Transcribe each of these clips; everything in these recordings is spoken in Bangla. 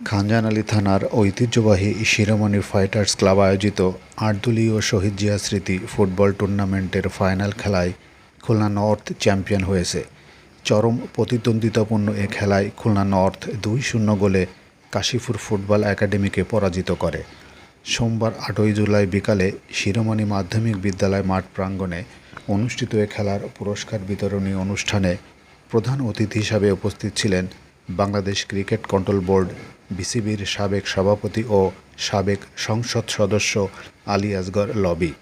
খানজান আলী থানার ঐতিহ্যবাহী শিরোমণি ফাইটার্স ক্লাব আয়োজিত আটদলীয় শহীদ জিয়া স্মৃতি ফুটবল টুর্নামেন্টের ফাইনাল খেলায় খুলনা নর্থ চ্যাম্পিয়ন হয়েছে। চরম প্রতিদ্বন্দ্বিতাপূর্ণ এ খেলায় খুলনা নর্থ দুই শূন্য গোলে কাশীপুর ফুটবল একাডেমিকে পরাজিত করে। সোমবার আটই জুলাই বিকালে শিরোমণি মাধ্যমিক বিদ্যালয় মাঠ প্রাঙ্গণে অনুষ্ঠিত এ খেলার পুরস্কার বিতরণী অনুষ্ঠানে প্রধান অতিথি হিসাবে উপস্থিত ছিলেন বাংলাদেশ ক্রিকেট কন্ট্রোল বোর্ড বিসিবির সাবেক সভাপতি ও সাবেক সংসদ সদস্য আলী আসগর লবি।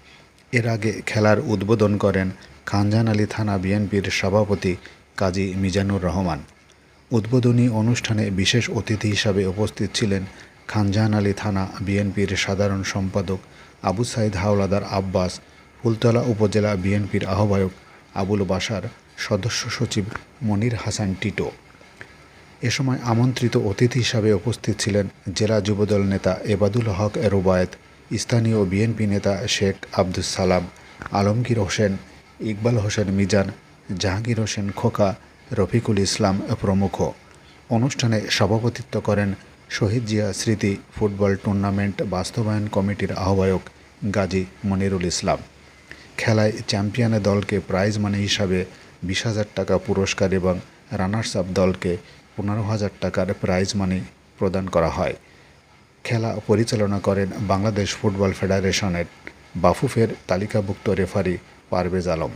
এর আগে খেলার উদ্বোধন করেন খানজান আলী থানা বিএনপির সভাপতি কাজী মিজানুর রহমান। উদ্বোধনী অনুষ্ঠানে বিশেষ অতিথি হিসাবে উপস্থিত ছিলেন খানজাহান আলী থানা বিএনপির সাধারণ সম্পাদক আবু সাইদ হাওলাদার আব্বাস, ফুলতলা উপজেলা বিএনপির আহ্বায়ক আবুল বাসার সদস্য সচিব মনির হাসান টিটো। এ সময় আমন্ত্রিত অতিথি হিসাবে উপস্থিত ছিলেন জেলা যুবদল নেতা এবাদুল হক রুবায়েত, স্থানীয় বিএনপি নেতা শেখ আব্দুস সালাম, আলমগীর হোসেন, ইকবাল হোসেন মিজান, জাহাঙ্গীর হোসেন খোকা, রফিকুল ইসলাম প্রমুখ। অনুষ্ঠানে সভাপতিত্ব করেন শহীদ জিয়া স্মৃতি ফুটবল টুর্নামেন্ট বাস্তবায়ন কমিটির আহ্বায়ক গাজী মনিরুল ইসলাম। খেলায় চ্যাম্পিয়নের দলকে প্রাইজ মানি হিসাবে বিশ হাজার টাকা পুরস্কার এবং রানার্স আপ দলকে পনেরো হাজার টাকার প্রাইজ মানি প্রদান করা হয়। খেলা পরিচালনা করেন বাংলাদেশ ফুটবল ফেডারেশনের বাফুফের তালিকাভুক্ত রেফারি পারভেজ আলম।